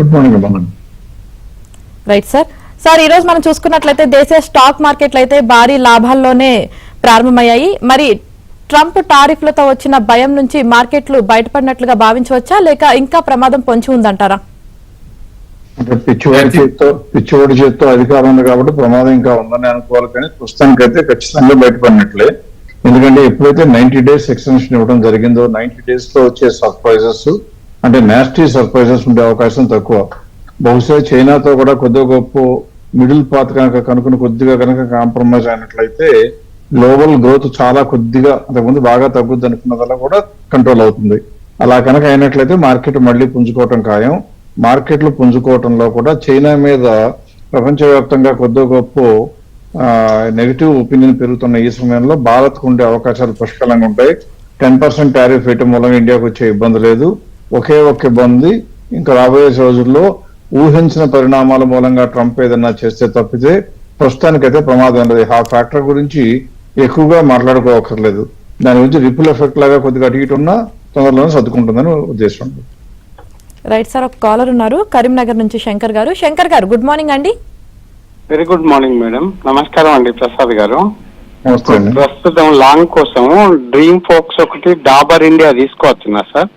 Good morning right sir sir ఈ రోజు మనం చూసుకున్నట్లయితే దేశీయ స్టాక్ మార్కెట్లు అయితే భారీ లాభాల్లోనే ప్రారంభమయ్యాయి. మరి ట్రంప్ టారిఫ్లతో వచ్చిన భయం నుంచి మార్కెట్లు బయటపడినట్లుగా భావించవచ్చా? లేక ఇంకా ప్రమాదం పొంచి ఉందంటారా? అంటే పిచ్చివాడి చేతితో పిచ్చివాడి చేతితో అధికారం ఉంది కాబట్టి ప్రమాదం ఇంకా ఉందని అనుకోవాలి కానీ ప్రస్తుతానికైతే ఖచ్చితంగా బయటపడినట్లే. ఎందుకంటే ఎప్పుడైతే నైన్టీ డేస్ ఎక్స్టెన్షన్ ఇవ్వడం జరిగిందో నైన్టీ డేస్లో వచ్చే సర్ప్రైజెస్ అంటే నాస్టీ సర్ప్రైజెస్ ఉండే అవకాశం తక్కువ. బహుశా చైనాతో కూడా కొద్దిగా గొప్ప మిడిల్ పాత్ కనుక కనుక్కుని కొద్దిగా కనుక కాంప్రమైజ్ అయినట్లయితే గ్లోబల్ గ్రోత్ చాలా కొద్దిగా అంతకుముందు బాగా తగ్గుద్ది అనుకున్నదల్లా కూడా కంట్రోల్ అవుతుంది. అలా కనుక అయినట్లయితే మార్కెట్ మళ్ళీ పుంజుకోవటం ఖాయం. మార్కెట్లు పుంజుకోవటంలో కూడా చైనా మీద ప్రపంచవ్యాప్తంగా కొద్ది గొప్ప నెగిటివ్ ఒపీనియన్ పెరుగుతున్న ఈ సమయంలో భారత్కు ఉండే అవకాశాలు పుష్కలంగా ఉంటాయి. టెన్ పర్సెంట్ టారిఫ్ వేయటం మూలంగా ఇండియాకు వచ్చే ఇబ్బంది లేదు. ఒకే ఒక్క ఇబ్బంది ఇంకా రాబోయే రోజుల్లో ఊహించిన పరిణామాల మూలంగా ట్రంప్ ఏదన్నా చేస్తే తప్పితే ప్రస్తుతానికైతే ప్రమాదం లేదు. ఆ ఫ్యాక్టర్ గురించి ఎక్కువగా మాట్లాడుకోవక్కర్లేదు. దాని గురించి రిపుల్ ఎఫెక్ట్ లాగా కొద్దిగా అటు ఇటు ఉన్నా తొందరలోనే సర్దుకుంటుందని ఉద్దేశం. ఉంది రైట్ సార్ ఒక కాలర్ ఉన్నారు. కరీంనగర్ నుంచి శంకర్ గారు. శంకర్ గారు గుడ్ మార్నింగ్ అండి. వెరీ గుడ్ మార్నింగ్ మేడం నమస్కారం అండి ప్రసాద్ గారు. ప్రస్తుతం లాంగ్ కోసం డ్రీమ్ ఫోక్స్ ఒకటి డాబర్ ఇండియా తీసుకోవచ్చునా సార్.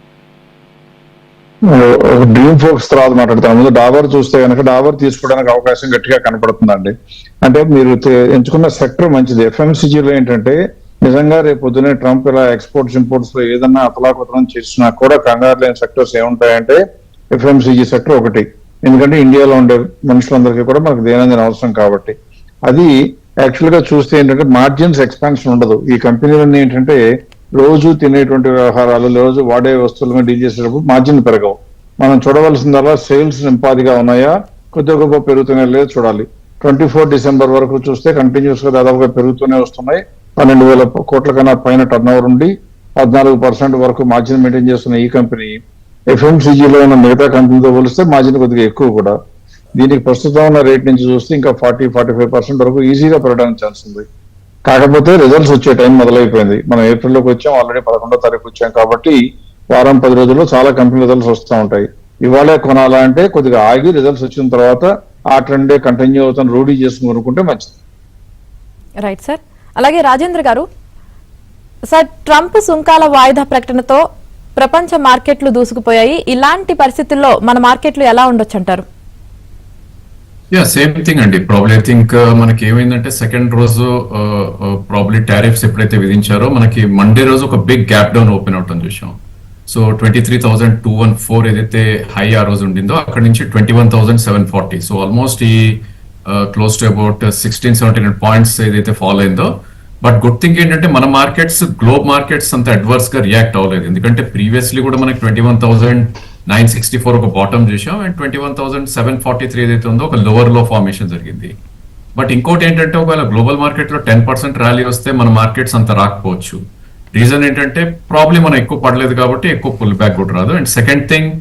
డ్రీమ్ ఫోక్స్ తర్వాత మాట్లాడతాను. ముందు డాబర్ చూస్తే కనుక డాబర్ తీసుకోవడానికి అవకాశం గట్టిగా కనపడుతుందండి. అంటే మీరు ఎంచుకున్న సెక్టర్ మంచిది. ఎఫ్ఎంసీజీలో ఏంటంటే నిజంగా రేపు పొద్దునే ట్రంప్ ఇలా ఎక్స్పోర్ట్స్ ఇంపోర్ట్స్లో ఏదన్నా అతలాకుతలం చేసినా కూడా కంగారు లేని సెక్టర్స్ ఏముంటాయంటే ఎఫ్ఎంసీజీ సెక్టర్ ఒకటి. ఎందుకంటే ఇండియాలో ఉండే మనుషులందరికీ కూడా మనకు దైనందిన అవసరం కాబట్టి. అది యాక్చువల్గా చూస్తే ఏంటంటే మార్జిన్స్ ఎక్స్పాన్షన్ ఉండదు. ఈ కంపెనీలన్నీ ఏంటంటే రోజు తినేటువంటి వ్యవహారాలు రోజు వాడే వస్తువుల మీద డీల్ చేసేటప్పుడు మార్జిన్ పెరగవు. మనం చూడవలసిందల్లా సేల్స్ నింపాదిగా ఉన్నాయా? కొద్దిగా గొప్ప పెరుగుతూనే లేదు చూడాలి. ట్వంటీ ఫోర్ డిసెంబర్ వరకు చూస్తే కంటిన్యూస్గా దాదాపుగా పెరుగుతూనే వస్తున్నాయి. పన్నెండు వేల కోట్ల కన్నా పైన టర్న్ ఓవర్ ఉండి పద్నాలుగు పర్సెంట్ వరకు మార్జిన్ మెయింటైన్ చేస్తున్న ఈ కంపెనీ ఎఫ్ఎంసీజీలో ఉన్న మిగతా కంపెనీతో పోలిస్తే మార్జిన్ కొద్దిగా ఎక్కువ కూడా. దీనికి ప్రస్తుతం ఉన్న రేట్ నుంచి చూస్తే ఇంకా ఫార్టీ ఫార్టీ ఫైవ్ పర్సెంట్ వరకు ఈజీగా పెరగడానికి ఛాన్స్ ఉంది. కాకపోతే రిజల్ట్స్ వచ్చే టైం మొదలైపోయింది. మనం ఏప్రిల్లోకి వచ్చాం ఆల్రెడీ పదకొండో తారీఖు వచ్చాం కాబట్టి వారం పది రోజుల్లో చాలా కంపెనీ రిజల్ట్స్ వస్తూ ఉంటాయి. ఇవాళే కొనాలా అంటే కొద్దిగా ఆగి రిజల్ట్స్ వచ్చిన తర్వాత ఆ ట్రెండే కంటిన్యూ అవుతాను రూఢీ చేసుకుని మంచిది. రైట్ సార్ అలాగే రాజేంద్ర గారు సార్ ట్రంప్ సుంకాల వాయిదా ప్రకటనతో ప్రపంచ మార్కెట్లు దూసుకుపోయాయి. ఇలాంటి పరిస్థితుల్లో మన మార్కెట్లు ఎలా ఉండొచ్చు అంటారు? యా సేమ్ థింగ్ అండి ప్రాబ్లీ ఐ థింక్ మనకి ఏమైందంటే సెకండ్ రోజు uh, uh, ప్రాబ్లీ టారిఫ్స్ ఎప్పుడైతే విధించారో మనకి మండే రోజు ఒక బిగ్ గ్యాప్ డౌన్ ఓపెన్ అవటం చూసాం so twenty three thousand two one four ఏదైతే హై ఆ రోజు ఉండిందో అక్కడ నుంచి twenty one thousand seven forty so almost ఈ close to about sixteen seventeen points ఏదైతే ఫాలో అయిందో. బట్ గుడ్ థింగ్ ఏంటంటే మన మార్కెట్స్ గ్లోబ్ మార్కెట్స్ అంత అడ్వర్స్గా రియాక్ట్ అవ్వలేదు. ఎందుకంటే ప్రీవియస్లీ కూడా మనకి twenty one thousand nine sixty four ఒక బాటమ్ చూసాం. And twenty one thousand seven forty three ఏదైతే ఉందో ఒక లోవర్లో ఫార్మేషన్ జరిగింది. బట్ ఇంకోటి ఏంటంటే ఒకవేళ గ్లోబల్ మార్కెట్లో టెన్ పర్సెంట్ ర్యాలీ వస్తే మన మార్కెట్స్ అంత రాకపోవచ్చు. రీజన్ ఏంటంటే ప్రాబ్లం మనం ఎక్కువ పడలేదు కాబట్టి ఎక్కువ పుల్ బ్యాక్ కూడా రాదు. And second thing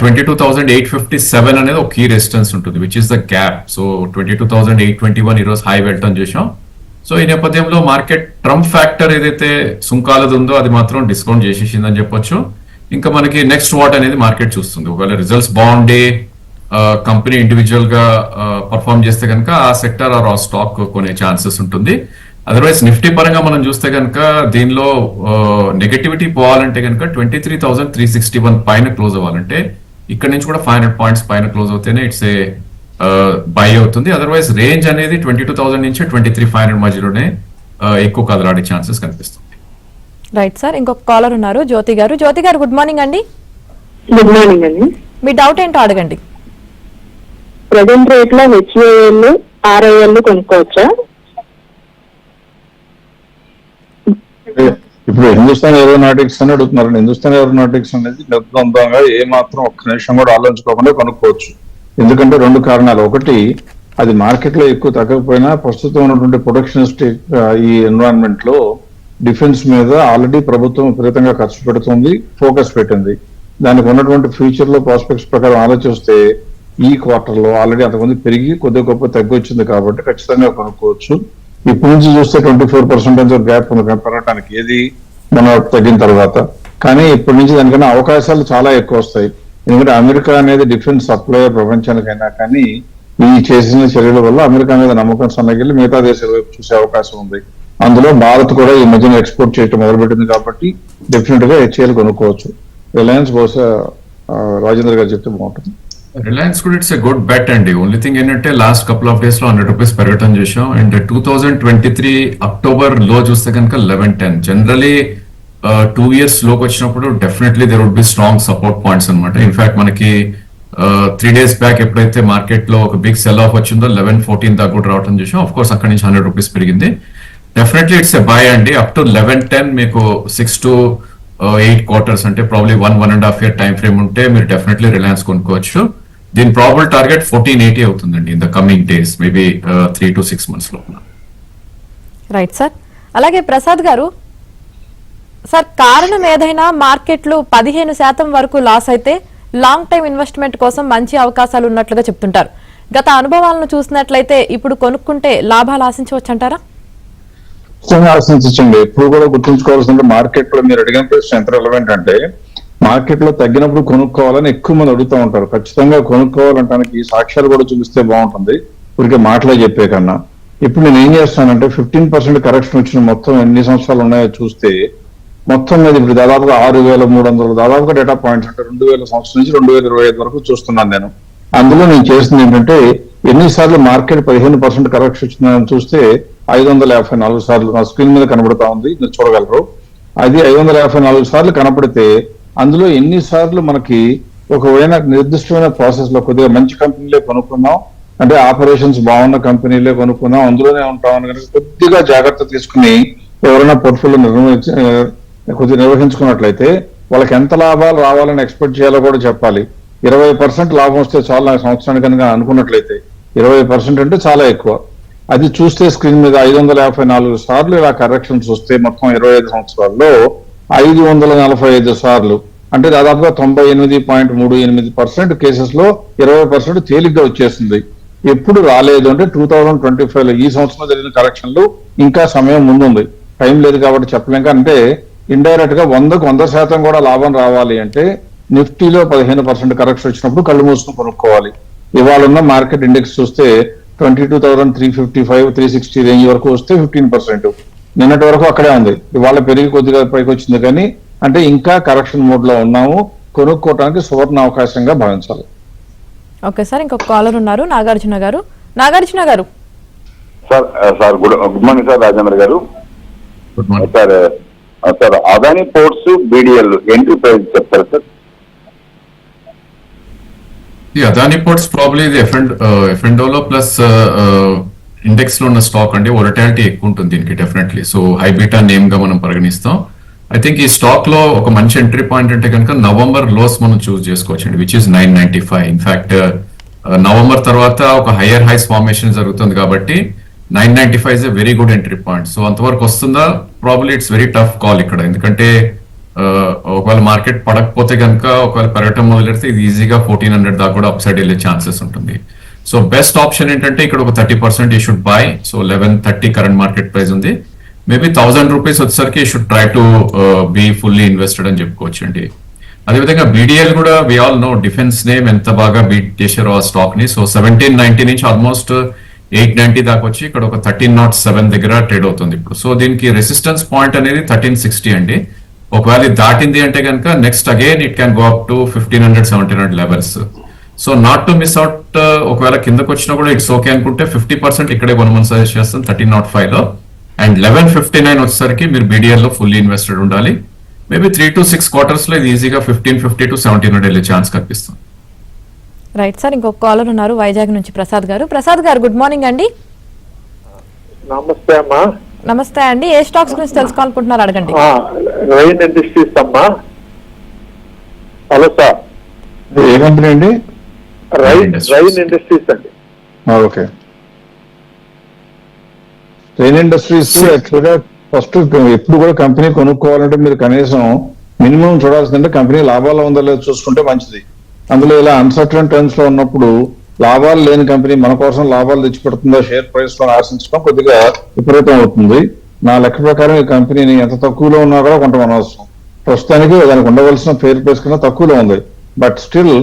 twenty two thousand eight fifty seven అనేది ఒక కీ రెసిస్టెన్స్ ఉంటుంది which is the gap so twenty two thousand eight twenty one ఈరోజు హై వెళ్ళటం చూసాం. సో ఈ నేపథ్యంలో మార్కెట్ ట్రంప్ ఫ్యాక్టర్ ఏదైతే సుంకాలది ఉందో అది మాత్రం డిస్కౌంట్ చేసేసిందని చెప్పొచ్చు. ఇంకా మనకి నెక్స్ట్ వాట్ అనేది మార్కెట్ చూస్తుంది. ఒకవేళ రిజల్ట్స్ బాగుండే కంపెనీ ఇండివిజువల్గా పర్ఫామ్ చేస్తే కనుక ఆ సెక్టర్ ఆర్ ఆ స్టాక్ కొనే ఛాన్సెస్ ఉంటుంది. అదర్వైజ్ నిఫ్టీ పరంగా మనం చూస్తే కనుక దీనిలో నెగటివిటీ పోవాలంటే కనుక twenty three thousand three sixty one పైన క్లోజ్ అవ్వాలంటే ఇక్కడ నుంచి కూడా ఫైవ్ హండ్రెడ్ పాయింట్స్ పైన క్లోజ్ అవుతేనే ఇట్స్ ఏ బై అవుతుంది. అదర్వైజ్ రేంజ్ అనేది ట్వంటీ టూ థౌసండ్ నుంచి ట్వంటీ త్రీ ఫైవ్ హండ్రెడ్ మధ్యలోనే ఎక్కువ కదలాడే ఛాన్సెస్ కనిపిస్తుంది రైట్ సార్ ఇంకొక కాలర్ ఉన్నారు. జ్యోతి గారు. జ్యోతి గారు గుడ్ మార్నింగ్ అండి. గుడ్ మార్నింగ్ అండి. మీ డౌట్ ఏంటో అడగండి. ప్రజెంట్ రేట్లో హెచ్ఏఎల్ ఆర్ఐఎల్ కొనుక్కోవచ్చా? ఇప్పుడు హిందుస్థాన్ ఏరోనాటిక్స్ అని అడుగుతున్నారు. హిందుస్థాన్ ఏరోనాటిక్స్ అనేది నిర్బంధంగా ఏ మాత్రం ఒక్క నిమిషం కూడా ఆలోచించుకోకుండా కొనుక్కోవచ్చు. ఎందుకంటే రెండు కారణాలు. ఒకటి అది మార్కెట్లో ఎక్కువ తగ్గకపోయినా ప్రస్తుతం ఉన్నటువంటి ప్రొడక్షనిస్టిక్ ఈ ఎన్విరాన్మెంట్లో డిఫెన్స్ మీద ఆల్రెడీ ప్రభుత్వం విపరీతంగా ఖర్చు పెడుతుంది ఫోకస్ పెట్టింది. దానికి ఉన్నటువంటి ఫ్యూచర్లో ప్రాస్పెక్ట్స్ ప్రకారం ఆలోచిస్తే ఈ క్వార్టర్లో ఆల్రెడీ అంతకుముందు పెరిగి కొద్దిగా గొప్ప తగ్గొచ్చింది కాబట్టి ఖచ్చితంగా కొనుక్కోవచ్చు. ఇప్పటి నుంచి చూస్తే ట్వంటీ ఫోర్ పర్సెంటేజ్ గ్యాప్ ఉంది పెరగడానికి. ఏది మన తగ్గిన తర్వాత. కానీ ఇప్పటి నుంచి దానికన్నా అవకాశాలు చాలా ఎక్కువ వస్తాయి. ఎందుకంటే అమెరికా అనేది డిఫెన్స్ సప్లయర్ ప్రపంచానికైనా కానీ ఈ చేసిన చర్యల వల్ల అమెరికా మీద నమ్మకం సన్నగిల్లి మిగతా దేశాల వైపు చూసే అవకాశం ఉంది. అందులో భారత్ కూడా ఈ మధ్యన ఎక్స్పోర్ట్ చేయడం మొదలుపెట్టింది కాబట్టి డెఫినెట్గా హెచ్ఏఎల్ కొనుక్కోవచ్చు. రిలయన్స్ బహుశా రాజేంద్ర గారు చెప్తే బాగుంటుంది. రిలయన్స్ కూడా ఇట్స్ ఎ గుడ్ బెట్ అండి. ఓన్లీ థింగ్ ఏంటంటే లాస్ట్ కపుల్ ఆఫ్ డేస్లో హండ్రెడ్ రూపీస్ పెరగటం చేసాం. And two thousand twenty three అక్టోబర్లో చూస్తే కనుక లెవెన్ టెన్ జనరలీ టూ ఇయర్స్లోకి వచ్చినప్పుడు definitely there would be strong support points అనమాట ఇన్ఫాక్ట్ మనకి త్రీ డేస్ బ్యాక్ ఎప్పుడైతే మార్కెట్లో ఒక బిగ్ సెల్ ఆఫ్ వచ్చిందో లెవెన్ ఫోర్టీన్ దాకా కూడా రావడం చేసాం. అఫ్ కోర్స్ అక్కడి నుంచి హండ్రెడ్ రూపీస్ పెరిగింది. డెఫినెట్లీ ఇట్స్ ఎ బై అండి అప్ టు లెవెన్ టెన్ మీకు సిక్స్ టు ఎయిట్ క్వార్టర్స్ అంటే probably one one and half year time frame ఉంటే మీరు డెఫినెట్లీ రిలయన్స్ కొనుక్కోవచ్చు. దీని ప్రాబుల్ టార్గెట్ ఫోర్టీన్ ఎయిటీ అవుతుందండి in the coming days maybe three to six months లోపల. Right sir అలాగే ప్రసాద్ గారు సార్ కారణం ఏదైనా మార్కెట్లు పదిహేను శాతం వరకు లాస్ అయితే లాంగ్ టైం ఇన్వెస్ట్మెంట్ కోసం మంచి అవకాశాలు ఉన్నట్లుగా చెప్తుంటారు. గత అనుభవాలను చూసినట్లయితే ఇప్పుడు కొనుక్కుంటే లాభాలు ఆశించవచ్చు అంటారా ఖచ్చితంగా ఆశించండి ఎప్పుడు కూడా గుర్తుంచుకోవాల్సింది మార్కెట్లో మీరు అడిగిన ప్రశ్న ఎంత రిలవెంట్ అంటే మార్కెట్లో తగ్గినప్పుడు కొనుక్కోవాలని ఎక్కువ మంది అడుగుతూ ఉంటారు. ఖచ్చితంగా కొనుక్కోవాలంటానికి సాక్ష్యాలు కూడా చూపిస్తే బాగుంటుంది. ఊరికే మాటలే చెప్పే కన్నా. ఇప్పుడు నేను ఏం చేస్తానంటే ఫిఫ్టీన్ పర్సెంట్ కరెక్షన్ వచ్చిన మొత్తం ఎన్ని సంవత్సరాలు ఉన్నాయో చూస్తే మొత్తం మీద ఇప్పుడు దాదాపుగా ఆరు వేల మూడు వందలు దాదాపుగా డేటా పాయింట్స్ అంటే రెండు వేల సంవత్సరం నుంచి రెండు వేల ఇరవై ఐదు వరకు చూస్తున్నాను నేను. అందులో నేను చేసింది ఏంటంటే ఎన్నిసార్లు మార్కెట్ పదిహేను పర్సెంట్ కరెక్షన్ వచ్చిందని చూస్తే ఐదు వందల యాభై నాలుగు సార్లు నా స్క్రీన్ మీద కనబడతా ఉంది. మీరు చూడగలరు. అది ఐదు వందల యాభై నాలుగు సార్లు కనపడితే అందులో ఎన్నిసార్లు మనకి ఒకవేళ నిర్దిష్టమైన ప్రాసెస్లో కొద్దిగా మంచి కంపెనీలే కొనుక్కున్నాం అంటే ఆపరేషన్స్ బాగున్న కంపెనీలే కొనుక్కుందాం అందులోనే ఉంటామని కనుక కొద్దిగా జాగ్రత్త తీసుకుని ఎవరైనా పోర్ట్ఫోలియో నిర్వహించి కొద్దిగా నిర్వహించుకున్నట్లయితే వాళ్ళకి ఎంత లాభాలు రావాలని ఎక్స్పెక్ట్ చేయాలో కూడా చెప్పాలి. ఇరవై పర్సెంట్ లాభం వస్తే చాలా సంవత్సరానికి కనుక అనుకున్నట్లయితే. ఇరవై పర్సెంట్ అంటే చాలా ఎక్కువ. అది చూస్తే స్క్రీన్ మీద ఐదు వందల యాభై నాలుగు సార్లు ఇలా కరెక్షన్స్ వస్తే మొత్తం ఇరవై ఐదు సంవత్సరాల్లో ఐదు వందల నలభై ఐదు సార్లు. అంటే దాదాపుగా తొంభై ఎనిమిది పాయింట్ మూడు ఎనిమిది పర్సెంట్ కేసెస్లో ఇరవై పర్సెంట్ తేలిగ్గా వచ్చేసింది. ఎప్పుడు రాలేదు అంటే టూ థౌజండ్ ట్వంటీ ఫైవ్లో ఈ సంవత్సరం జరిగిన కరెక్షన్లు ఇంకా సమయం ముందుంది. టైం లేదు కాబట్టి చెప్పలేం. అంటే ఇండైరెక్ట్గా వందకు వంద శాతం కూడా లాభం రావాలి అంటే నిఫ్టీలో పదిహేను పర్సెంట్ కరెక్షన్ వచ్చినప్పుడు కళ్ళు మూసుకుని కొనుక్కోవాలి. ఇవాళ ఉన్న మార్కెట్ ఇండెక్స్ చూస్తే twenty two thousand three fifty five three sixty range వరకు వస్తే ఫిఫ్టీన్ పర్సెంట్. నిన్నటి వరకు అక్కడే ఉంది. ఇవాళ పెరిగి కొద్దిగా పైకి వచ్చింది కానీ అంటే ఇంకా కరెక్షన్ మోడ్లో ఉన్నాము. కొనుక్కోవడానికి సువర్ణ అవకాశంగా భావించాలి. ఓకే సార్ ఇంకొక కాలర్ ఉన్నారు Nagarjuna garu. Nagarjuna garu. Sir sir good good morning sir Rajendra garu. Good morning. Sir sir Adani ports BDL entry price చెప్తారా సార్? ఈ అదాని పోర్ట్స్ ప్రాబ్లీ ఇది ఎఫెండోలో ప్లస్ ఇండెక్స్లో ఉన్న స్టాక్ అంటే ఒరటాలిటీ ఎక్కువ ఉంటుంది దీనికి డెఫినెట్లీ సో హైబీటా నేమ్గా మనం పరిగణిస్తాం. ఐ థింక్ ఈ స్టాక్లో ఒక మంచి ఎంట్రీ పాయింట్ అంటే కనుక నవంబర్ లోస్ మనం చూస్ చేసుకోవచ్చు అండి which is nine ninety five in fact November తర్వాత ఒక హయ్యర్ హైస్ ఫార్మేషన్ జరుగుతుంది కాబట్టి nine ninety five is a very good entry point so అంతవరకు వస్తుందా? Probably it's very tough call ఇక్కడ. ఎందుకంటే ఒకవేళ మార్కెట్ పడకపోతే కనుక ఒకవేళ పెరగటం మొదలెడితే ఇది ఈజీగా ఫోర్టీన్ హండ్రెడ్ దాకా కూడా అప్ సైడ్ వెళ్ళే ఛాన్సెస్ ఉంటుంది. సో బెస్ట్ ఆప్షన్ ఏంటంటే ఇక్కడ ఒక thirty percent you should buy so eleven thirty current market price ఉంది. మేబీ థౌసండ్ రూపీస్ వచ్చేసరికి should try to be fully invested అని చెప్పుకోవచ్చు అండి అదేవిధంగా బీడీఎల్ కూడా we all know defence name ఎంత బాగా బీట్ చేశారో ఆ స్టాక్ని. సో సెవెంటీన్ నైన్టీ నుంచి ఆల్మోస్ట్ ఎయిట్ నైన్టీ దాకా వచ్చి ఇక్కడ ఒక థర్టీన్ నాట్ సెవెన్ దగ్గర ట్రేడ్ అవుతుంది ఇప్పుడు. సో దీనికి రెసిస్టెన్స్ పాయింట్ అనేది థర్టీన్ సిక్స్టీ అండి. ఒకవేళ దాటింది అంటే కనుక next again it can go up to fifteen hundred seventeen hundred levels so not to miss out ఒకవేళ కిందకు వచ్చినా కూడా ఇట్స్ ఓకే అనుకుంటే ఫిఫ్టీ పర్సెంట్ ఇక్కడే కొనమని సజెస్ట్ చేస్తాం థర్టీన్ నాట్ ఫైవ్లో. అండ్ లెవెన్ ఫిఫ్టీ నైన్ వచ్చేసరికి మీరు బీడీఎల్లో ఫుల్లీ ఇన్వెస్టెడ్ ఉండాలి. మేబీ త్రీ టు సిక్స్ క్వార్టర్స్లో ఇది ఈజీగా fifteen fifty to seventeen hundred వెళ్ళే ఛాన్స్ కనిపిస్తుంది. రైట్ సార్ ఇంకొక కాలర్ ఉన్నారు వైజాగ్ నుంచి ప్రసాద్ గారు. ప్రసాద్ గారు గుడ్ మార్నింగ్ అండి. నమస్తే అమ్మా. నమస్తే అండి ఏ స్టాక్స్ గురించి తెలుసుకోవాలనుకుంటున్నారు అడగండి. ఆ, రైన్ ఇండస్ట్రీస్ అమ్మా. Hello sir. ఏ కంపెనీ అండి? రైన్. రైన్ ఇండస్ట్రీస్ అండి. ఓకే. ట్రైన్ ఇండస్ట్రీస్ యాక్చువల్గా ఫస్ట్ ఎప్పుడు కూడా కంపెనీ కొనుక్కోవాలంటే మీరు కనీసం మినిమం చూడాల్సిందంటే కంపెనీ లాభాలు ఉందో లేదో చూసుకుంటే మంచిది. అందులో ఇలా అన్సర్టన్ టర్మ్స్లో ఉన్నప్పుడు లాభాలు లేని కంపెనీ మన కోసం లాభాలు తెచ్చిపెడుతుందో షేర్ ప్రైస్లో ఆశించడం కొద్దిగా విపరీతం అవుతుంది. నా లెక్క ప్రకారం ఈ కంపెనీని ఎంత తక్కువలో ఉన్నా కూడా కొంత అనవసరం ప్రస్తుతానికి దానికి ఉండవలసిన ఫేర్ ప్రైస్ కన్నా తక్కువలో ఉంది. బట్ స్టిల్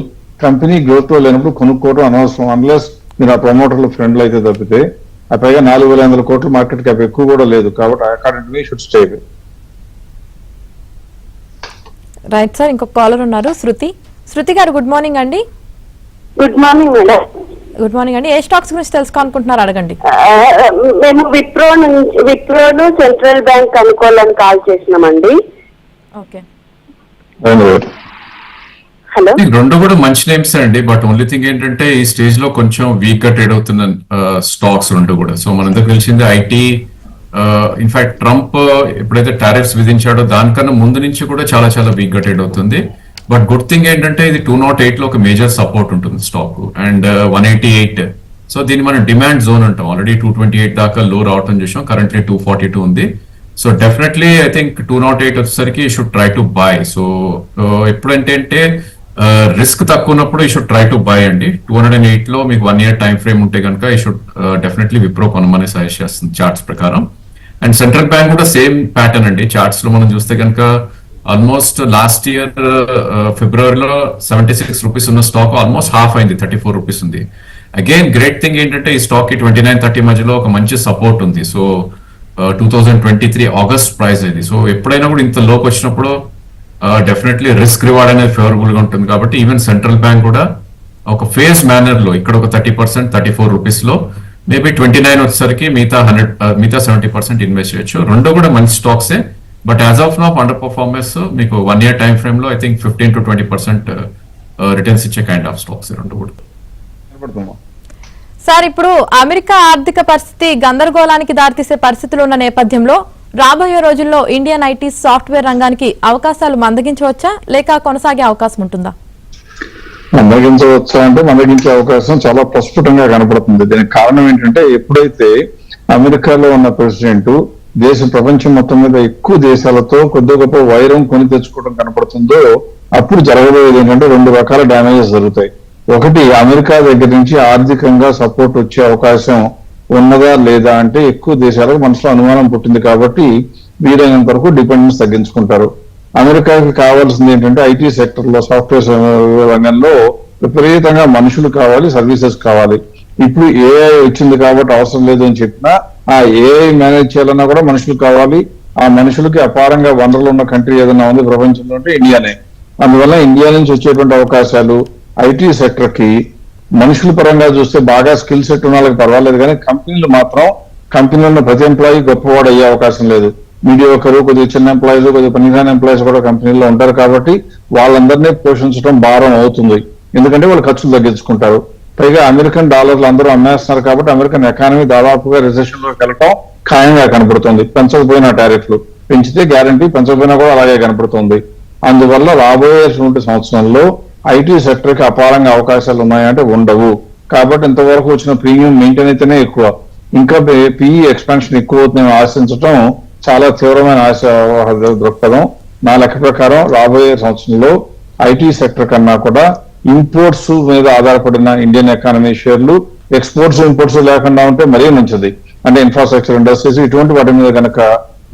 కంపెనీ గ్రోత్లో లేనప్పుడు కొనుక్కోవడం అనవసరం. అన్లెస్ మీరు ఆ ప్రమోటర్లు ఫ్రెండ్లు అయితే తప్పితే ఆ పైగా నాలుగు వేల వందల కోట్ల మార్కెట్ క్యాప్ ఎక్కువ కూడా లేదు. కాబట్టి according should stay right sir ఇంకొక కాలర్ ఉన్నారు శృతి. శృతి గారు గుడ్ మార్నింగ్ అండి. Good morning madam good morning అండి. ఏ స్టాక్స్ గురించి తెలుసుకోవాలనుకుంటున్నారు అడగండి. మేము విప్రో నుంచి విప్రోను సెంట్రల్ బ్యాంక్ అనుకోవాలని కాల్ చేసినామండి. ఓకే. హలో. ఈ రెండు కూడా మంచి నేమ్స్ అండి. బట్ ఓన్లీ థింగ్ ఏంటంటే ఈ స్టేజ్లో కొంచెం వీక్గా ట్రేడ్ అవుతున్న స్టాక్స్ రెండు కూడా. సో మనందరికి తెలిసింది ఐటీ ఇన్ఫాక్ట్ ట్రంప్ ఎప్పుడైతే టారిఫ్స్ విధించాడో దానికన్నా ముందు నుంచి కూడా చాలా చాలా వీక్గా ట్రేడ్ అవుతుంది. బట్ గుడ్ థింగ్ ఏంటంటే ఇది టూ నాట్ ఎయిట్లో ఒక మేజర్ సపోర్ట్ ఉంటుంది stock and one eighty eight so దీన్ని మనం డిమాండ్ జోన్ అంటాం. ఆల్రెడీ టూ ట్వంటీ ఎయిట్ దాకా లో రావటం చూసాం. కరెంట్లీ టూ ఫార్టీ టూ ఉంది. So definitely I think two nought eight వచ్చేసరికి we should try to buy so ఎప్పుడంటే అంటే uh, రిస్క్ తక్కువ ఉన్నప్పుడు we should try to buy అండి. టూ హండ్రెడ్ అండ్ ఎయిట్లో మీకు వన్ ఇయర్ టైం ఫ్రేమ్ ఉంటే కనుక ఈ షుడ్ డెఫినెట్లీ విప్రో కొనమని సజెస్ట్ చేస్తుంది చార్ట్స్ ప్రకారం. అండ్ సెంట్రల్ బ్యాంక్ కూడా సేమ్ ప్యాటర్న్ అండి. చార్ట్స్లో మనం చూస్తే కనుక ఆల్మోస్ట్ లాస్ట్ ఇయర్ ఫిబ్రవరిలో సెవెంటీ సిక్స్ రూపీస్ ఉన్న స్టాక్ ఆల్మోస్ట్ హాఫ్ అయింది థర్టీ ఫోర్ రూపీస్ ఉంది. అగైన్ గ్రేట్ థింగ్ ఏంటంటే ఈ స్టాక్కి ట్వంటీ నైన్ థర్టీ మధ్యలో ఒక మంచి సపోర్ట్ ఉంది. So two thousand twenty three August price ఇది. సో ఎప్పుడైనా కూడా ఇంత లోకి వచ్చినప్పుడు డెఫినెట్లీ రిస్క్ రివార్డ్ అనేది ఫేవరబుల్గా ఉంటుంది. కాబట్టి ఈవెన్ సెంట్రల్ బ్యాంక్ కూడా ఒక ఫేస్ మేనర్లో ఇక్కడ ఒక థర్టీ పర్సెంట్ థర్టీ ఫోర్ రూపీస్లో మేబీ ట్వంటీ నైన్ వచ్చేసరికి మిగతా హండ్రెడ్ మిగతా సెవెంటీ పర్సెంట్ ఇన్వెస్ట్ చేయొచ్చు. రెండు కూడా మంచి స్టాక్సే but as of no under performance మీకు వన్ ఇయర్ టైం ఫ్రేమ్లో I think fifteen to twenty percent returns ఇచ్చే కైండ్ ఆఫ్ స్టాక్స్ రెండు కూడా సార్ ఇప్పుడు అమెరికా ఆర్థిక పరిస్థితి గందరగోళానికి దారితీసే పరిస్థితులు ఉన్న నేపథ్యంలో రాబోయే రోజుల్లో ఇండియన్ ఐటీ సాఫ్ట్వేర్ రంగానికి అవకాశాలు మందగించవచ్చా? లేక కొనసాగే అవకాశం ఉంటుందా? మందగించవచ్చా అంటే మందగించే అవకాశం చాలా ప్రస్ఫుటంగా కనపడుతుంది. దీనికి కారణం ఏంటంటే ఎప్పుడైతే అమెరికాలో ఉన్న ప్రెసిడెంట్ దేశ ప్రపంచం మొత్తం మీద ఎక్కువ దేశాలతో కొద్ది గొప్ప వైరం కొని తెచ్చుకోవడం కనపడుతుందో అప్పుడు జరగబోయేది ఏంటంటే రెండు రకాల డ్యామేజెస్ జరుగుతాయి. ఒకటి అమెరికా దగ్గర నుంచి ఆర్థికంగా సపోర్ట్ వచ్చే అవకాశం ఉన్నదా లేదా అంటే ఎక్కువ దేశాలకు మనసులో అనుమానం పుట్టింది కాబట్టి వీలైనంత వరకు డిపెండెన్స్ తగ్గించుకుంటారు. అమెరికాకి కావాల్సింది ఏంటంటే ఐటీ సెక్టర్లో సాఫ్ట్వేర్ రంగంలో విపరీతంగా మనుషులు కావాలి సర్వీసెస్ కావాలి. ఇప్పుడు ఏఐ వచ్చింది కాబట్టి అవసరం లేదు అని చెప్పినా ఆ ఏఐ మేనేజ్ చేయాలన్నా కూడా మనుషులు కావాలి. ఆ మనుషులకి అపారంగా వనరులు ఉన్న కంట్రీ ఏదైనా ఉంది ప్రపంచంలో అంటే ఇండియానే. అందువల్ల ఇండియా నుంచి వచ్చేటువంటి అవకాశాలు ఐటీ సెక్టర్కి మనుషుల పరంగా చూస్తే బాగా స్కిల్ సెట్ ఉన్న వాళ్ళకి పర్వాలేదు కానీ కంపెనీలు మాత్రం కంపెనీలో ఉన్న ప్రతి ఎంప్లాయీ గొప్పవాడు అయ్యే అవకాశం లేదు. మీడియా ఒకరు కొద్దిగా చిన్న ఎంప్లాయీలు కొద్దిగా పనికిరాని ఎంప్లాయీస్ కూడా కంపెనీలో ఉంటారు కాబట్టి వాళ్ళందరినీ పోషించడం భారం అవుతుంది. ఎందుకంటే వాళ్ళు ఖర్చులు తగ్గించుకుంటారు. పైగా అమెరికన్ డాలర్లు అందరూ అమ్మేస్తున్నారు కాబట్టి అమెరికన్ ఎకానమీ దాదాపుగా రిసెషన్లోకి వెళ్ళటం ఖాయంగా కనపడుతుంది పెంచకపోయినా టారిఫ్లు పెంచితే గ్యారంటీ పెంచకపోయినా కూడా అలాగే కనపడుతుంది అందువల్ల రాబోయేటువంటి సంవత్సరంలో ఐటీ సెక్టర్కి అపారంగా అవకాశాలు ఉన్నాయంటే ఉండవు. కాబట్టి ఇంతవరకు వచ్చిన ప్రీమియం మెయింటైన్ అయితేనే ఎక్కువ. ఇంకా పిఈ ఎక్స్పాన్షన్ ఎక్కువ అవుతుందని ఆశించడం చాలా తీవ్రమైన ఆశ దృక్పథం. నా లెక్క ప్రకారం రాబోయే సంవత్సరంలో ఐటీ సెక్టర్ కన్నా కూడా ఇంపోర్ట్స్ మీద ఆధారపడిన ఇండియన్ ఎకానమీ షేర్లు ఎక్స్పోర్ట్స్ ఇంపోర్ట్స్ లేకుండా ఉంటే మరీ మంచిది. అంటే ఇన్ఫ్రాస్ట్రక్చర్ ఇండస్ట్రీస్ ఇటువంటి వాటి మీద కనుక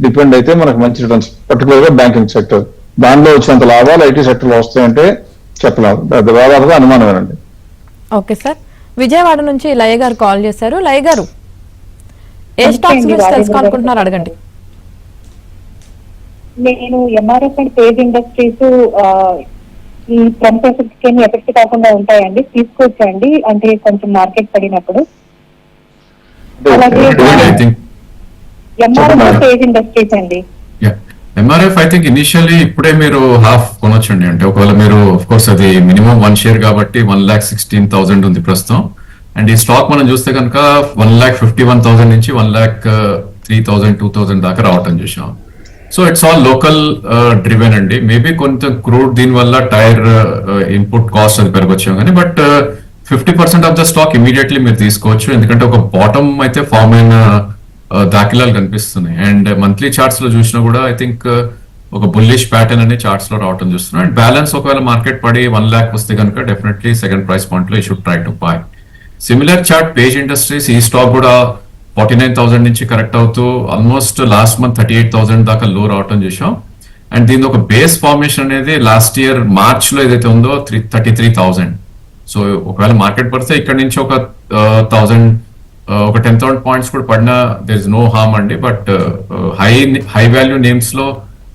డిపెండ్ అయితే మనకు మంచి రిటర్న్స్ పర్టికులర్గా బ్యాంకింగ్ సెక్టర్ దానిలో వచ్చినంత లాభాలు ఐటీ సెక్టర్లో వస్తాయంటే చెప్పలేము. అది దాదాపుగా అనుమానమేనండి. Okay sir. విజయవాడ నుంచి లయ గారు కాల్ చేశారు. లయ గారు ఏ స్టాక్స్ గురించి తెలుసుకోవాలనుకుంటున్నారు అడగండి. నేను ఎంఆర్ఎఫ్ అండ్ పేజ్ ఇండస్ట్రీస్ ఈ ఎఫెక్ట్ ఏమి ఎఫెక్ట్ కాకుండా ఉంటాయండి. తీసుకోవచ్చండి అంటే కొంచెం మార్కెట్ పడినప్పుడు. అలాగే ఎంఆర్ఎఫ్ ఇండస్ట్రీస్ అండి. ఎంఆర్ఎఫ్ ఐ థింక్ ఇనిషియల్లీ ఇప్పుడే మీరు హాఫ్ కొనొచ్చండి. అంటే ఒకవేళ మీరు ఆఫ్ కోర్స్ అది మినిమం వన్ షేర్ కాబట్టి వన్ లాక్ సిక్స్టీన్ థౌసండ్ ఉంది ప్రస్తుతం. అండ్ ఈ స్టాక్ మనం చూస్తే కనుక one lakh fifty one thousand నుంచి one lakh three thousand two thousand దాకా రావటం చూసాం so it's all local driven అండి. మేబీ కొంచెం క్రూడ్ దీని వల్ల టైర్ ఇన్పుట్ కాస్ట్ అది పెరగొచ్చాం కానీ but fifty percent of the stock immediately మీరు తీసుకోవచ్చు. ఎందుకంటే ఒక బాటమ్ అయితే ఫామ్ అయిన uh, దాఖలాలు కనిపిస్తున్నాయి. అండ్ మంత్లీ చార్ట్స్లో చూసినా కూడా ఐ థింక్ uh, ఒక బుల్లిష్ ప్యాటర్న్ అనే చార్ట్స్లో రావటం చూస్తున్నాం. అండ్ బ్యాలెన్స్ ఒకవేళ మార్కెట్ పడి వన్ ల్యాక్ వస్తే కనుక డెఫినెట్లీ సెకండ్ ప్రైస్ పాయింట్లో ఈ should try to buy similar chart Page Industries ఈ స్టాక్ కూడా ఫార్టీ నైన్ థౌసండ్ నుంచి కరెక్ట్ అవుతూ almost last month thirty eight thousand దాకా లో రావటం చూసాం అండ్ దీని ఒక బేస్ ఫార్మేషన్ అనేది లాస్ట్ ఇయర్ మార్చ్లో ఏదైతే ఉందో three thirty three thousand so ఒకవేళ మార్కెట్ పడితే ఇక్కడ నుంచి ఒక థౌసండ్ ఒక టెన్ థౌసండ్ పాయింట్స్ కూడా పడినా దర్ ఇస్ నో హార్మ్ అండి. But high high value నేమ్స్లో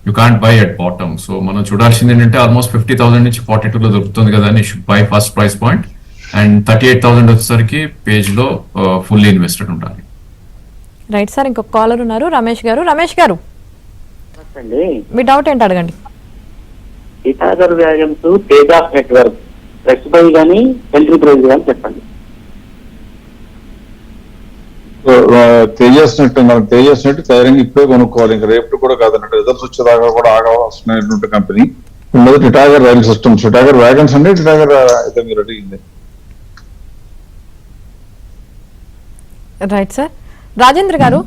you can't buy at bottom so మనం చూడాల్సింది ఏంటంటే ఆల్మోస్ట్ ఫిఫ్టీ థౌసండ్ నుంచి ఫార్టీ టూ లో దొరుకుతుంది కదా అని should buy first price point and thirty eight thousand వచ్చేసరికి పేజ్లో ఫుల్లీ ఇన్వెస్టెడ్ ఉండాలి. రైట్ సార్ ఇంకొక కాలర్ ఉన్నారు. రమేష్ గారు. రమేష్ గారు మీ డౌట్ ఏంటి అడగండి. సీతాగర్ వ్యాయామ్స్ తేజాస్ నెట్వర్క్ ప్రెస్ బై కానీ ఎంట్రీ ప్రైస్ కానీ చెప్పండి తేజస్ నెట్ మనకు తేజస్ నెట్ ధైర్యంగా ఇప్పుడే కొనుక్కోవాలి. ఇంకా రేపు కూడా కాదన్నట్టు రిజల్ట్స్ వచ్చేదాకా కూడా ఆగవలసినటువంటి కంపెనీ. మొదటి Titagarh rail systems Titagarh wagons అండి టిటాగర్ అయితే మీరు అడిగింది రైట్ సార్. రాజేంద్ర గారు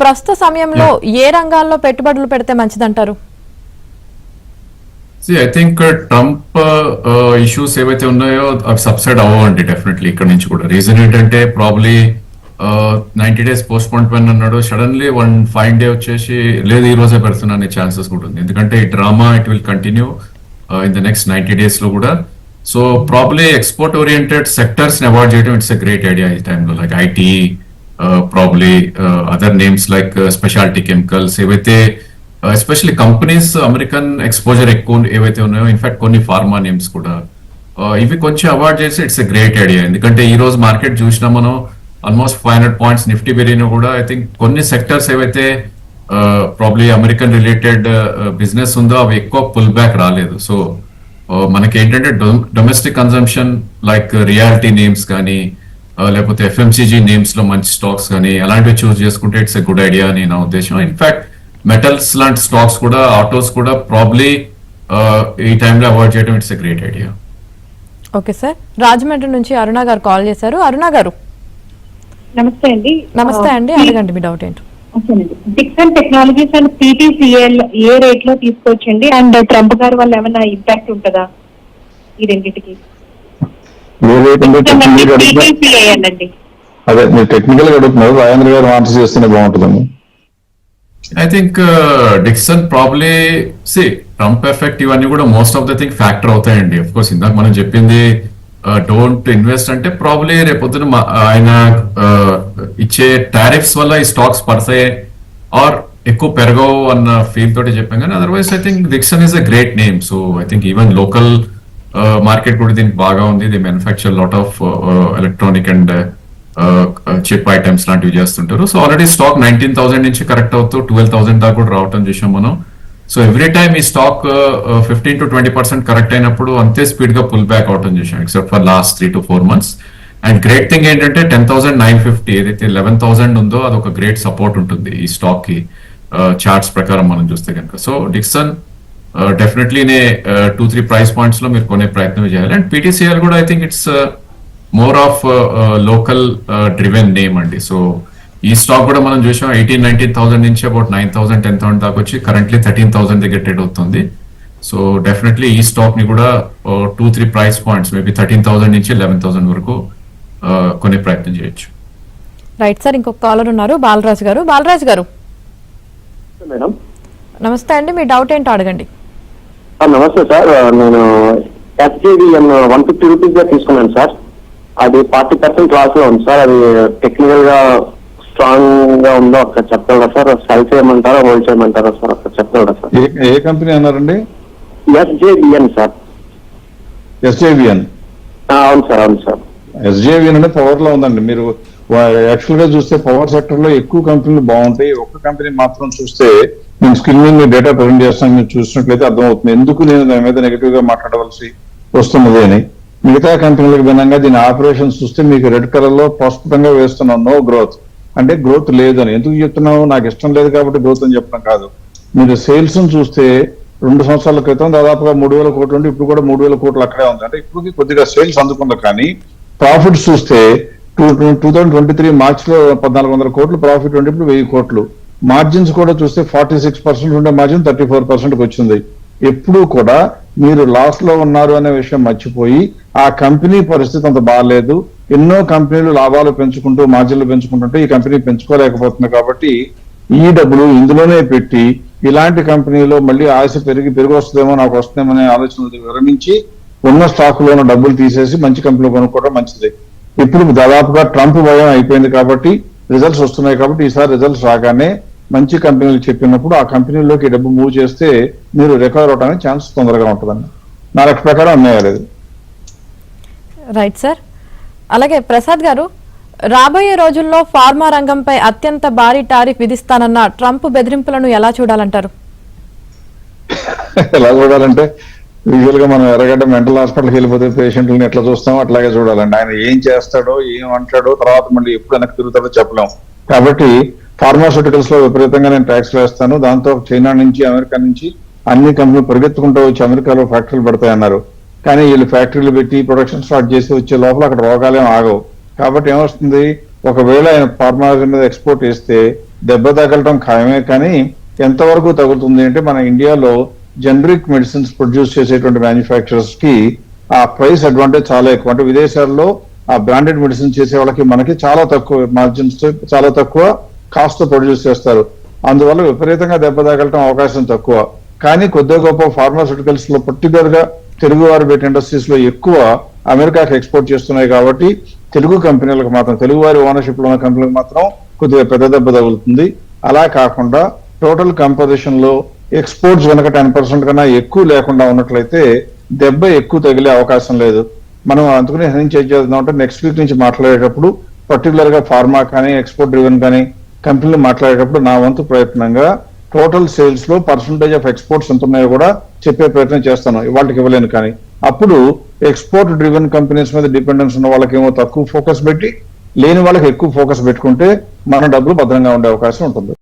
ప్రస్తుత సమయంలో ఏ రంగాల్లో పెట్టుబడులు పెడితే మంచిదంటారు? See I think Trump issues ఏవైతే ఉన్నాయో అవి సబ్సైడ్ అవ్వండి డెఫినెట్లీ ఇక్కడ నుంచి కూడా. రీజన్ ఏంటంటే probably ninety days postpone అన్నాడు. సడన్లీ వన్ ఫైవ్ డే వచ్చేసి లేదు ఈ రోజే పెడుతున్నా అనే ఛాన్సెస్ కూడా ఉంది. ఎందుకంటే ఈ drama it will continue in the next ninety డేస్లో కూడా. సో ప్రాబ్లీ ఎక్స్పోర్ట్ ఓరియంటెడ్ సెక్టర్స్ని అవాయిడ్ చేయడం ఇట్స్ ఎ గ్రేట్ ఐడియా ఈ టైంలో like IT probably other names like speciality chemicals ఏవైతే ఎస్పెషల్లీ కంపెనీస్ అమెరికన్ ఎక్స్పోజర్ ఎక్కువ ఏవైతే ఉన్నాయో ఇన్ఫాక్ట్ కొన్ని ఫార్మా నేమ్స్ కూడా uh, ఇవి కొంచెం అవాయిడ్ చేసి ఇట్స్ ఎ గ్రేట్ ఐడియా ఎందుకంటే ఈ రోజు మార్కెట్ చూసినా మనం almost five hundred points Nifty పెరిగినా కూడా ఐ థింక్ కొన్ని సెక్టర్స్ ఏవైతే ప్రాబ్లీ అమెరికన్ రిలేటెడ్ బిజినెస్ ఉందో అవి ఎక్కువ పుల్ బ్యాక్ రాలేదు. సో మనకి ఏంటంటే domestic consumption like reality names కానీ లేకపోతే ఎఫ్ఎంసీజీ నేమ్స్లో మంచి స్టాక్స్ కానీ అలాంటివి చూస్ చేసుకుంటే ఇట్స్ ఎ గుడ్ ఐడియా అని నా ఉద్దేశం. ఇన్ఫాక్ట్ మెటల్స్ లాంటి స్టాక్స్ కూడా ఆటోస్ కూడా ప్రాబ్లీ ఈ టైంలో అవాయిడ్ చేయడం it's a great idea okay sir Rajahmundry నుంచి అరుణ గారు కాల్ చేశారు. అరుణ గారు. నమస్తే అండి. నమస్తే అండి. అడగండి మీ డౌట్ ఏంటో. డిక్సన్ టెక్నాలజీస్ అండ్ పీటీసీఎల్ ఏ రేట్లో తీసుకోవచ్చండి అండ్ ట్రంప్ గారి వల్ల ఏమైనా ఇంపాక్ట్ ఉంటుందా? ఈ రెండింటికి ఏ రేట్ ఉందో టెక్నికల్గా అడుగుతున్నా- పీటీసీఏఎల్ అండి అదే మీరు టెక్నికల్గా అడుగుతున్నారు. రాజేంద్ర గారు ఆన్సర్ చేస్తేనే బాగుంటుందండి. I think Dixon probably see Trump effect ఇవన్నీ కూడా most of the thing factor అవుతాయండి. అఫ్ కోర్స్ ఇందాక మనం చెప్పింది డోంట్ ఇన్వెస్ట్ అంటే ప్రాబ్లీ రేపొద్దున మా- ఆయన uh, ఇచ్చే టారిఫ్స్ వల్ల ఈ స్టాక్స్ పడతాయి ఆర్ ఎక్కువ పెరగవు అన్న ఫీల్ తోటి చెప్పాం. కానీ otherwise I think Dixon is a great name so I think even local Uh, market కూడా దీనికి బాగా ఉంది. The manufacture lot of electronic and chip items లాంటివి చేస్తుంటారు. So already stock nineteen thousand నుంచి కరెక్ట్ అవుతూ ట్వెల్వ్ థౌసండ్ దాకా కూడా రావటం చూసాం మనం. సో ఎవ్రీ టైమ్ ఈ stock fifteen to twenty percent correct అయినప్పుడు అంతే స్పీడ్గా పుల్ బ్యాక్ అవటం చూసాం except for last three to four months and great thing ఏంటంటే టెన్ థౌసండ్ నైన్ ఫిఫ్టీ ఏదైతే లెవెన్ థౌసండ్ ఉందో అది ఒక గ్రేట్ సపోర్ట్ ఉంటుంది ఈ స్టాక్కి uh, చార్ట్స్ ప్రకారం మనం చూస్తే కనుక. సో డిక్సన్ డెఫినెట్లీ నే టూ త్రీ ప్రైస్ పాయింట్స్లో మీరు కొనే ప్రయత్నం చేయాలి. అండ్ పీటీసీఎల్ కూడా I think it's more of local driven name అండి. సో ఈ స్టాక్ కూడా మనం చూసాం ఎయిటీన్ నైన్టీన్ థౌసండ్ నుంచి about nine thousand ten thousand దాకా వచ్చి కరెంట్లీ థర్టీన్ థౌసండ్ దగ్గర ట్రేడ్ అవుతుంది. సో డెఫినెట్లీ ఈ స్టాక్ని కూడా two three price points maybe thirteen thousand నుంచి లెవెన్ థౌసండ్ వరకు uh, కొనే ప్రయత్నం చేయొచ్చు. రైట్ సార్ ఇంకొక కాలర్ ఉన్నారు. బాలరాజు గారు. బాలరాజు గారు. మేడం. నమస్తే అండి. మీ డౌట్ ఏంటో అడగండి. నమస్తే సార్. నేను ఎస్జేవిఎన్ వన్ ఫిఫ్టీ రూపీస్గా తీసుకున్నాను సార్. అది ఫార్టీ పర్సెంట్ లాస్లో ఉంది సార్. అది టెక్నికల్గా స్ట్రాంగ్గా ఉందో ఒకసారి చెప్తారా సార్? సెల్ చేయమంటారా హోల్డ్ చేయమంటారా సార్? ఒకసారి చెప్తారా సార్? ఏ కంపెనీ అన్నారండి? SJVN sir. ఎస్జేవిఎన్. ఆ, అవును సార్ అవును సార్. ఎస్జేవిఎన్ అనేది పవర్లో ఉందండి. మీరు యాక్చువల్గా చూస్తే పవర్ సెక్టర్లో ఎక్కువ కంపెనీలు బాగుంటాయి. ఒక్క కంపెనీ మాత్రం చూస్తే నేను స్క్రీన్ మీద డేటా ప్రజెంట్ చేస్తాను మీరు చూసినట్లయితే అర్థమవుతుంది. ఎందుకు నేను దాని మీద నెగిటివ్గా మాట్లాడవలసి వస్తున్నది అని. మిగతా కంపెనీలకు భిన్నంగా దీని ఆపరేషన్స్ చూస్తే మీకు రెడ్ కలర్లో ప్రస్ఫుటంగా వేస్తున్నాం నో గ్రోత్ అంటే గ్రోత్ లేదని. ఎందుకు చెప్తున్నావు? నాకు ఇష్టం లేదు కాబట్టి గ్రోత్ అని చెప్పడం కాదు. మీరు సేల్స్ చూస్తే రెండు సంవత్సరాల క్రితం దాదాపుగా మూడు వేల కోట్లు ఉంటే ఇప్పుడు కూడా మూడు వేల కోట్లు అక్కడే ఉంది. అంటే ఇప్పుడు కొద్దిగా సేల్స్ అందుకుంది కానీ ప్రాఫిట్స్ చూస్తే two two thousand twenty three మార్చ్లో పద్నాలుగు వందల కోట్లు ప్రాఫిట్ ఉంటే ఇప్పుడు వెయ్యి కోట్లు. మార్జిన్స్ కూడా చూస్తే ఫార్టీ సిక్స్ పర్సెంట్ ఉండే మార్జిన్ థర్టీ ఫోర్ పర్సెంట్ వచ్చింది. ఎప్పుడూ కూడా మీరు లాస్లో ఉన్నారు అనే విషయం మర్చిపోయి ఆ కంపెనీ పరిస్థితి అంత బాగాలేదు. ఎన్నో కంపెనీలు లాభాలు పెంచుకుంటూ మార్జిన్లు పెంచుకుంటుంటే ఈ కంపెనీ పెంచుకోలేకపోతుంది కాబట్టి ఈ డబ్బులు ఇందులోనే పెట్టి ఇలాంటి కంపెనీలో మళ్ళీ ఆశ పెరిగి పెరిగి వస్తుందేమో నాకు వస్తుందేమనే ఆలోచన విరమించి ఉన్న స్టాక్లో ఉన్న డబ్బులు తీసేసి మంచి కంపెనీలు కొనుక్కోవడం మంచిది. ఇప్పుడు దాదాపుగా ట్రంప్ భయం అయిపోయింది కాబట్టి రిజల్ట్స్ వస్తున్నాయి కాబట్టి ఈసారి రిజల్ట్స్ రాగానే మంచి కంపెనీలు చెప్పినప్పుడు ఆ కంపెనీలోకి డబ్బు మూవ్ చేస్తే మీరు రికవర్ అవడానికి ఛాన్స్ తొందరగా ఉంటుందండి. నా లెక్క ప్రకారం అన్నయ్యలేదు రైట్ సార్. అలాగే ప్రసాద్ గారు రాబోయే రోజుల్లో ఫార్మా రంగంపై అత్యంత భారీ టారిఫ్ విధిస్తానన్న ట్రంప్ బెదిరింపులను ఎలా చూడాలంటారు? ఎలా చూడాలంటే యూజువల్గా మనం ఎర్రగడ్డ మెంటల్ హాస్పిటల్కి వెళ్ళిపోతే పేషెంట్లని ఎట్లా చూస్తామో అట్లాగే చూడాలండి. ఆయన ఏం చేస్తాడో ఏం అంటాడో తర్వాత మళ్ళీ ఎప్పుడు వెనక్కి తిరుగుతాడో చెప్పలేం. కాబట్టి ఫార్మాస్యూటికల్స్లో విపరీతంగా నేను ట్యాక్స్ వేస్తాను. దాంతో చైనా నుంచి అమెరికా నుంచి అన్ని కంపెనీలు పరిగెత్తుకుంటూ వచ్చి అమెరికాలో ఫ్యాక్టరీలు పెడతాయన్నారు. కానీ వీళ్ళు ఫ్యాక్టరీలు పెట్టి ప్రొడక్షన్ స్టార్ట్ చేసి వచ్చే లోపల అక్కడ రోగాలేం ఆగవు. కాబట్టి ఏమొస్తుంది? ఒకవేళ ఆయన ఫార్మా మీద ఎక్స్పోర్ట్ చేస్తే దెబ్బ తగలటం ఖాయమే కానీ ఎంతవరకు తగులుతుంది అంటే మన ఇండియాలో జనరిక్ మెడిసిన్స్ ప్రొడ్యూస్ చేసేటువంటి మ్యానుఫ్యాక్చరర్స్కి ఆ ప్రైస్ అడ్వాంటేజ్ చాలా ఎక్కువ. అంటే విదేశాల్లో ఆ బ్రాండెడ్ మెడిసిన్ చేసే వాళ్ళకి మనకి చాలా తక్కువ మార్జిన్స్ చాలా తక్కువ కాస్ట్ ప్రొడ్యూస్ చేస్తారు. అందువల్ల విపరీతంగా దెబ్బ తగలటం అవకాశం తక్కువ. కానీ కొద్దిగా గొప్ప ఫార్మాస్యూటికల్స్లో పర్టికులర్గా తెలుగు వారు బేట్ ఇండస్ట్రీస్లో ఎక్కువ అమెరికాకి ఎక్స్పోర్ట్ చేస్తున్నాయి కాబట్టి తెలుగు కంపెనీలకు మాత్రం తెలుగు వారి ఓనర్షిప్లో ఉన్న కంపెనీలకు మాత్రం కొద్దిగా పెద్ద దెబ్బ తగులుతుంది. అలా కాకుండా టోటల్ కంపోజిషన్లో ఎక్స్పోర్ట్స్ కనుక టెన్ పర్సెంట్ కన్నా ఎక్కువ లేకుండా ఉన్నట్లయితే దెబ్బ ఎక్కువ తగిలే అవకాశం లేదు. మనం అందుకని ఏం చేద్దాం అంటే నెక్స్ట్ వీక్ నుంచి మాట్లాడేటప్పుడు పర్టికులర్గా ఫార్మా కానీ ఎక్స్పోర్ట్ డ్రివెన్ కానీ కంపెనీలు మాట్లాడేటప్పుడు నా వంతు ప్రయత్నంగా టోటల్ సేల్స్లో పర్సంటేజ్ ఆఫ్ ఎక్స్పోర్ట్స్ ఎంత ఉన్నాయో కూడా చెప్పే ప్రయత్నం చేస్తాను. వాళ్ళకి ఇవ్వలేను కానీ. అప్పుడు ఎక్స్పోర్ట్ డ్రివెన్ కంపెనీస్ మీద డిపెండెన్స్ ఉన్న వాళ్ళకేమో తక్కువ ఫోకస్ పెట్టి లేని వాళ్ళకి ఎక్కువ ఫోకస్ పెట్టుకుంటే మన డబ్బులు భద్రంగా ఉండే అవకాశం ఉంటుంది.